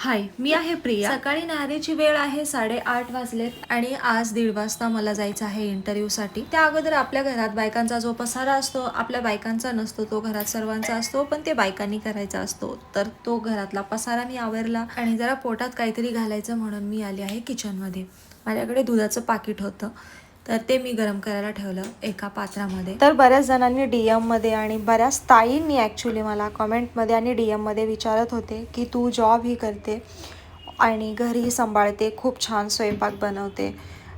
हाय मी आहे प्रिया. सकाळी नारीची वेळ आहे साडेआठ वाजलेत आणि आज दीड वाजता मला जायचं आहे इंटरव्ह्यूसाठी. त्या अगोदर आपल्या घरात बायकांचा जो पसारा असतो आपल्या बायकांचा नसतो तो घरात सर्वांचा असतो पण ते बायकांनी करायचा असतो. तर तो घरातला पसारा मी आवरला आणि जरा पोटात काहीतरी घालायचं म्हणून मी आली आहे किचनमध्ये माझ्याकडे दुधाचं पाकिट होतं. तर ते मी गरम करायला ठेवलं एका पात्रामध्ये. तर बऱ्याच जणांनी डी एममध्ये आणि बऱ्याच ताईंनी ॲक्च्युली मला कमेंटमध्ये आणि डी एममध्ये विचारत होते की तू जॉबही करते आणि घरीही सांभाळते खूप छान स्वयंपाक बनवते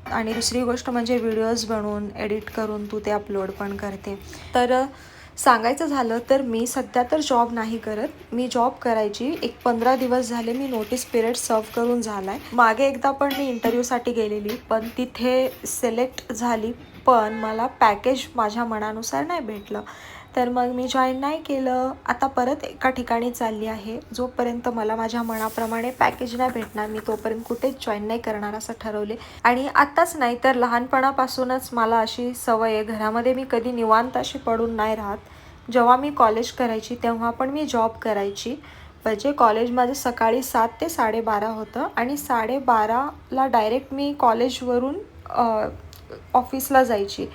आणि दुसरी गोष्ट म्हणजे व्हिडिओज बनवून एडिट करून तू ते अपलोड पण करते. तर सांगायचं झालं तर मी सध्या तर जॉब नाही करत. मी जॉब करायची. एक पंधरा दिवस झाले मी नोटीस पिरियड सर्व करून झाला आहे मागे एकदा पण मी इंटरव्ह्यूसाठी गेलेली पण तिथे सिलेक्ट झाली. पण मला पॅकेज माझ्या मनानुसार नाही भेटलं. तर मग मी जॉईन नाही केलं. आता परत एका ठिकाणी चालली आहे. जोपर्यंत मला माझ्या मनाप्रमाणे पॅकेज नाही भेटणार मी तोपर्यंत कुठेच जॉईन नाही करणार असं ठरवले. आणि आत्ताच नाही तर लहानपणापासूनच मला अशी सवय आहे. घरामध्ये मी कधी निवांत अशी पडून नाही राहत. जेव्हा मी कॉलेज करायची तेव्हा पण मी जॉब करायची. म्हणजे कॉलेज माझं सकाळी सात ते साडेबारा होतं आणि साडेबाराला डायरेक्ट मी कॉलेजवरून ऑफिसला जायची.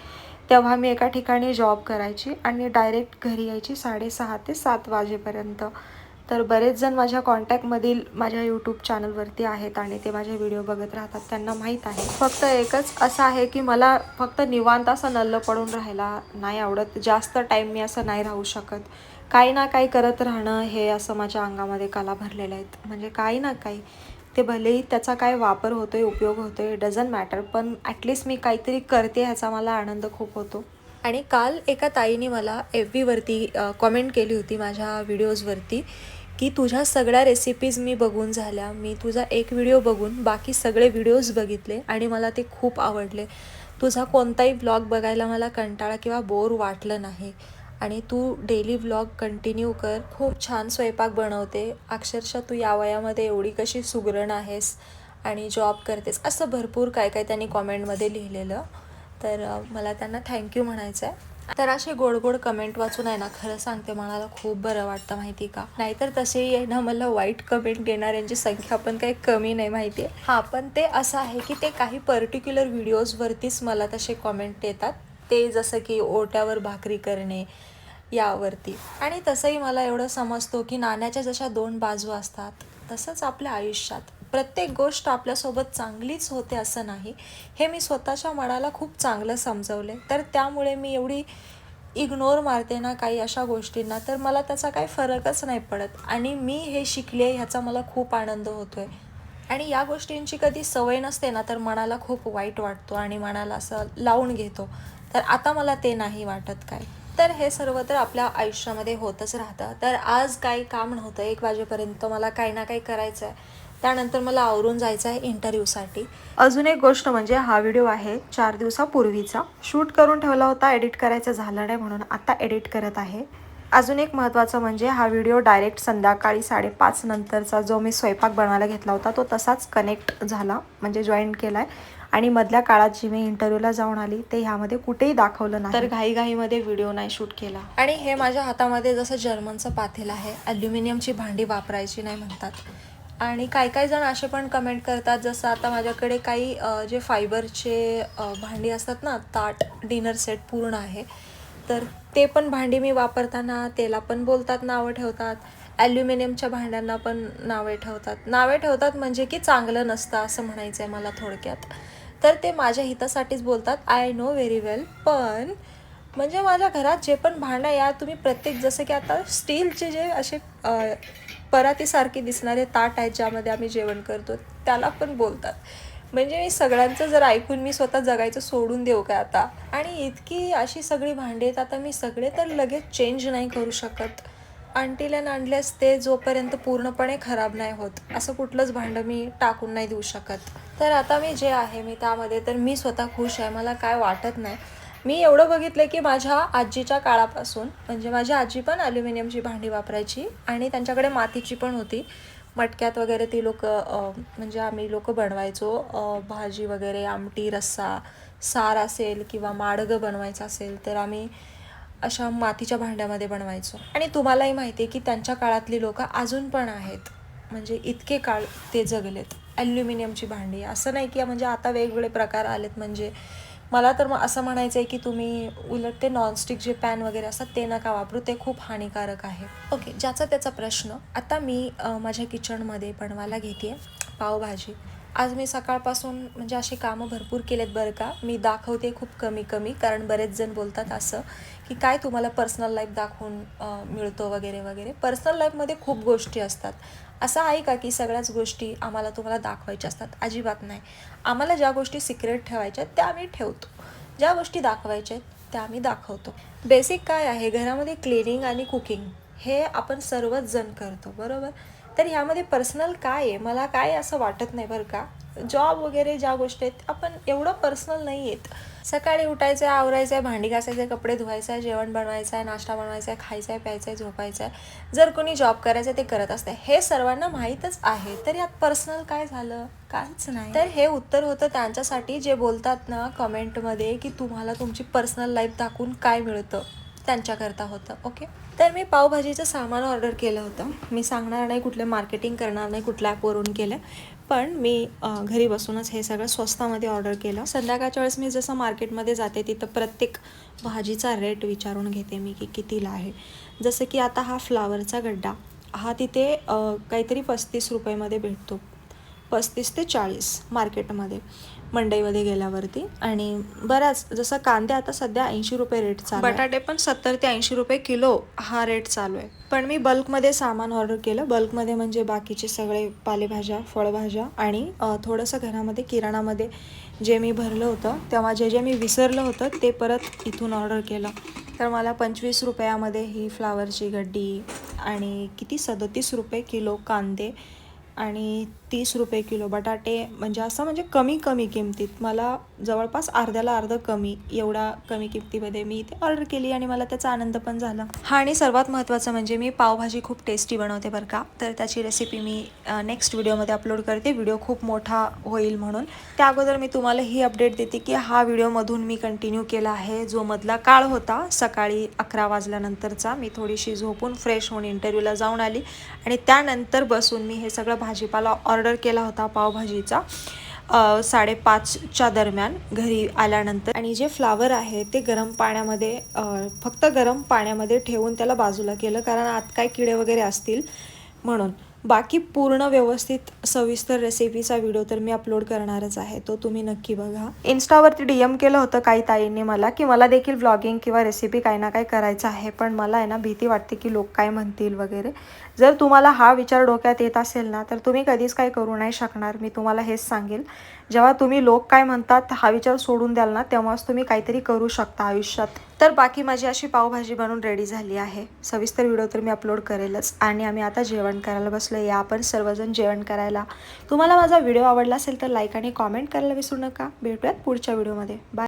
तेव्हा मी एका ठिकाणी जॉब करायची आणि डायरेक्ट घरी यायची साडेसहा ते सात वाजेपर्यंत. तर बरेच जण माझ्या कॉन्टॅक्टमधील माझ्या यूट्यूब चॅनलवरती आहेत आणि ते माझे व्हिडिओ बघत राहतात त्यांना माहीत आहे. फक्त एकच असं आहे की मला फक्त निवांत असं नल्ल पडून राहायला नाही आवडत. जास्त टाईम मी असं नाही राहू शकत. काही ना काही करत राहणं हे असं माझ्या अंगामध्ये कला भरलेलं आहेत म्हणजे काही ना काही. ते भलेही त्याचा काय वापर होतोय उपयोग होतोय डझन मॅटर पण ॲटलिस्ट मी काहीतरी करते ह्याचा मला आनंद खूप होतो. आणि काल एका ताईने मला एफ बीवरती कॉमेंट केली होती माझ्या व्हिडिओजवरती की तुझ्या सगळ्या रेसिपीज मी बघून झाल्या मी तुझा एक व्हिडिओ बघून बाकी सगळे व्हिडिओज बघितले आणि मला ते खूप आवडले. तुझा कोणताही ब्लॉग बघायला मला कंटाळा किंवा बोर वाटलं नाही. आणि तू डेली व्लॉग कंटिन्यू कर. खूप छान स्वयंपाक बनवते. अक्षरशः तू या वयामध्ये एवढी कशी सुगरण आहेस आणि जॉब करतेस असं भरपूर काय काय त्यांनी कॉमेंटमध्ये लिहिलेलं. तर मला त्यांना थँक्यू म्हणायचं आहे तर असे गोड गोड कमेंट वाचून आहे ना खरं सांगते मनाला खूप बरं वाटतं माहिती का? नाहीतर तसेही आहे ना मला वाईट कमेंट घेणाऱ्यांची संख्या पण काही कमी नाही माहिती आहे. हां पण ते असं आहे की ते काही पर्टिक्युलर व्हिडिओजवरतीच मला तसे कॉमेंट येतात. ते जसं की ओट्यावर भाकरी करणे यावरती. आणि तसंही मला एवढं समजतो की नाण्याच्या जशा दोन बाजू असतात तसंच आपल्या आयुष्यात. प्रत्येक गोष्ट आपल्यासोबत चांगलीच होते असं नाही. हे मी स्वतःच्या मनाला खूप चांगलं समजवले. तर त्यामुळे मी एवढी इग्नोर मारते ना काही अशा गोष्टींना तर मला त्याचा काही फरकच नाही पडत. आणि मी हे शिकले ह्याचा मला खूप आनंद होतो आहे आणि या गोष्टींची कधी सवय नसते ना तर मनाला खूप वाईट वाटतो आणि मनाला असं लावून घेतो. तर आता मला ते नाही वाटत काय. तर हे सर्व तर आपल्या आयुष्यामध्ये होतच राहतं. तर आज काही काम नव्हतं एक वाजेपर्यंत मला काही ना काही करायचं आहे त्यानंतर मला आवरून जायचं आहे इंटरव्ह्यूसाठी. अजून एक गोष्ट म्हणजे हा व्हिडिओ आहे चार दिवसापूर्वीचा. शूट करून ठेवला होता एडिट करायचं झालं नाही म्हणून आता एडिट करत आहे. अजून एक महत्त्वाचं म्हणजे हा व्हिडिओ डायरेक्ट संध्याकाळी साडेपाच नंतरचा जो मी स्वयंपाक बनवायला घेतला होता तो तसाच कनेक्ट झाला म्हणजे जॉईन केला आहे आणि मधल्या काळात जी मी इंटरव्ह्यूला जाऊन आली ते ह्यामध्ये कुठेही दाखवलं नाही. तर घाईघाईमध्ये व्हिडिओ नाही शूट केला. आणि हे माझ्या हातामध्ये जसं जर्मनचं पातेल आहे ॲल्युमिनियमची भांडी वापरायची नाही म्हणतात. आणि काही काही जण असे पण कमेंट करतात जसं आता माझ्याकडे काही जे फायबरचे भांडी असतात ना ताट डिनर सेट पूर्ण आहे. तर ते पण भांडी मी वापरताना त्याला पण बोलतात नावं ठेवतात. ॲल्युमिनियमच्या भांड्यांना पण नावे ठेवतात. नावे ठेवतात म्हणजे की चांगलं नसतं असं म्हणायचं आहे मला थोडक्यात. तर ते माझ्या हितासाठीच बोलतात. आय नो व्हेरी वेल पण म्हणजे माझ्या घरात जे पण भांडं या तुम्ही प्रत्येक जसं की आता स्टीलचे जे असे परातीसारखे दिसणारे ताट आहेत ज्यामध्ये आम्ही जेवण करतो त्याला पण बोलतात. म्हणजे मी सगळ्यांचं जर ऐकून मी स्वतः जगायचं सोडून देऊ का आता? आणि इतकी अशी सगळी भांडी आहेत आता मी सगळे तर लगेच चेंज नाही करू शकत. आणटील अँड आणलेस ते जोपर्यंत पूर्णपणे खराब नाही होत. असं कुठलंच भांडं मी टाकून नाही देऊ शकत. तर आता मी जे आहे मी त्यामध्ये तर मी स्वतः खुश आहे. मला काय वाटत नाही. मी एवढं बघितलं की माझ्या आजीच्या काळापासून म्हणजे माझी आजी पण ॲल्युमिनियमची भांडी वापरायची आणि त्यांच्याकडे मातीची पण होती. मटक्यात वगैरे ती लोक म्हणजे आम्ही लोक बनवायचो. भाजी वगैरे आमटी रस्सा सार असेल किंवा माडगं बनवायचं असेल तर आम्ही अशा मातीच्या भांड्यामध्ये बनवायचो. आणि तुम्हालाही माहिती आहे की त्यांच्या काळातली लोक अजून पण आहेत. म्हणजे इतके काळ ते जगलेत. ॲल्युमिनियमची भांडी. असं नाही की म्हणजे आता वेगवेगळे प्रकार आलेत. म्हणजे मला तर मग असं म्हणायचं आहे की तुम्ही उलट ते नॉनस्टिक जे पॅन वगैरे असतात ते नका वापरू. ते खूप हानिकारक आहे. ओके ज्याचा त्याचा प्रश्न. आता मी माझ्या किचनमध्ये बनवायला घेते पावभाजी. आज मी सकाळपासून म्हणजे अशी कामं भरपूर केलेत बरं का. मी दाखवते खूप कमी कमी कारण बरेच जण बोलतात असं की काय तुम्हाला पर्सनल लाईफ दाखवून मिळतो वगैरे वगैरे. पर्सनल लाईफमध्ये खूप गोष्टी असतात. असं आहे का की सगळ्याच गोष्टी आम्हाला तुम्हाला दाखवायच्या असतात? अजिबात नाही. आम्हाला ज्या गोष्टी सिक्रेट ठेवायच्या आहेत त्या आम्ही ठेवतो. ज्या गोष्टी दाखवायच्या आहेत त्या आम्ही दाखवतो. बेसिक काय आहे? घरामध्ये क्लिनिंग आणि कुकिंग हे आपण सर्वच जण करतो बरोबर? तर ह्यामध्ये पर्सनल काय आहे? मला काय असं वाटत नाही बरं का. जॉब वगैरे ज्या गोष्टी आहेत आपण एवढं पर्सनल नाही आहेत. सकाळी उठायचं आहे आवरायचं आहे भांडी घासायचं आहे कपडे धुवायचं आहे जेवण बनवायचं आहे नाश्ता बनवायचा आहे खायचं आहे प्यायचं आहे झोपायचं आहे जर कोणी जॉब करायचं आहे ते करत असते हे सर्वांना माहीतच आहे. तर यात पर्सनल काय झालं? काहीच नाही. तर हे उत्तर होतं त्यांच्यासाठी जे बोलतात ना कमेंटमध्ये की तुम्हाला तुमची पर्सनल लाईफ दाखवून काय मिळतं? त्यांच्याकरता होतं ओके तर मी पावभाजीचं सामान ऑर्डर केलं होतं. मी सांगणार नाही कुठलं मार्केटिंग करणार नाही कुठल्या ॲपवरून केलं पण मी घरी बसूनच हे सगळं स्वस्तामध्ये ऑर्डर केलं. संध्याकाळच्या वेळेस मी जसं मार्केटमध्ये जाते तिथं प्रत्येक भाजीचा रेट विचारून घेते मी की कितीला आहे. जसं की आता हा फ्लावरचा गड्डा हा तिथे काहीतरी पस्तीस रुपयेमध्ये भेटतो. पस्तीस ते चाळीस मार्केटमध्ये मंडईमध्ये गेल्यावरती. आणि बऱ्याच जसं कांदे आता सध्या ऐंशी रुपये रेट चालू बटाटे पण सत्तर ते ऐंशी रुपये किलो हा रेट चालू आहे. पण मी बल्कमध्ये सामान ऑर्डर केलं. बल्कमध्ये म्हणजे बाकीचे सगळे पालेभाज्या फळभाज्या आणि थोडंसं घरामध्ये किराणामध्ये जे मी भरलं होतं तेव्हा जे जे मी विसरलं होतं ते परत इथून ऑर्डर केलं. तर मला पंचवीस रुपयामध्ये ही फ्लावरची गड्डी आणि किती सदतीस रुपये किलो कांदे आणि तीस रुपये किलो बटाटे म्हणजे असं म्हणजे कमी कमी किमतीत. मला जवळपास अर्ध्याला अर्ध कमी एवढा कमी किमतीमध्ये मी इथे ऑर्डर केली आणि मला त्याचा आनंद पण झाला. हा आणि सर्वात महत्त्वाचं म्हणजे मी पावभाजी खूप टेस्टी बनवते बरं का. तर त्याची रेसिपी मी नेक्स्ट व्हिडिओमध्ये अपलोड करते. व्हिडिओ खूप मोठा होईल म्हणून. त्या अगोदर मी तुम्हाला ही अपडेट देते की हा व्हिडिओमधून मी कंटिन्यू केला आहे. जो मधला काळ होता सकाळी अकरा वाजल्यानंतरचा मी थोडीशी झोपून फ्रेश होऊन इंटरव्ह्यूला जाऊन आली. आणि त्यानंतर बसून मी हे सगळं भाजीपाला ऑर्डर केला होता पावभाजीचा साडेपाचच्या दरम्यान घरी आल्यानंतर. आणि जे फ्लावर आहे ते गरम पाण्यामध्ये फक्त गरम पाण्यामध्ये ठेवून त्याला बाजूला केलं कारण आत काय किडे वगैरे असतील म्हणून. बाकी पूर्ण व्यवस्थित सविस्तर रेसिपीचा व्हिडिओ तर मी अपलोड करणारच आहे. तो तुम्ही नक्की बघा. इन्स्टावरती डी एम केलं होतं काही ताईंनी मला की मला देखील व्लॉगिंग किंवा रेसिपी काही ना काही करायचं आहे पण मला आहे ना भीती वाटते की लोक काय म्हणतील वगैरे. जर तुम्हाला हा विचार डोक्यात येत असेल ना तर तुम्ही कधीच काही करू नाही शकणार. मी तुम्हाला हेच सांगेल. जेव्हा तुम्ही लोक काय म्हणतात हा विचार सोडून द्याल ना तेव्हाच तुम्ही काहीतरी करू शकता आयुष्यात. तर बाकी माझी अशी पावभाजी बनून रेडी झाली आहे. सविस्तर व्हिडिओ तर मी अपलोड करेलच. आणि आम्ही आता जेवण करायला बसलो या आपण सर्वजण जेवण करायला. तुम्हाला माझा व्हिडिओ आवडला असेल तर लाईक आणि कॉमेंट करायला विसरू नका. भेटूयात पुढच्या व्हिडिओमध्ये बाय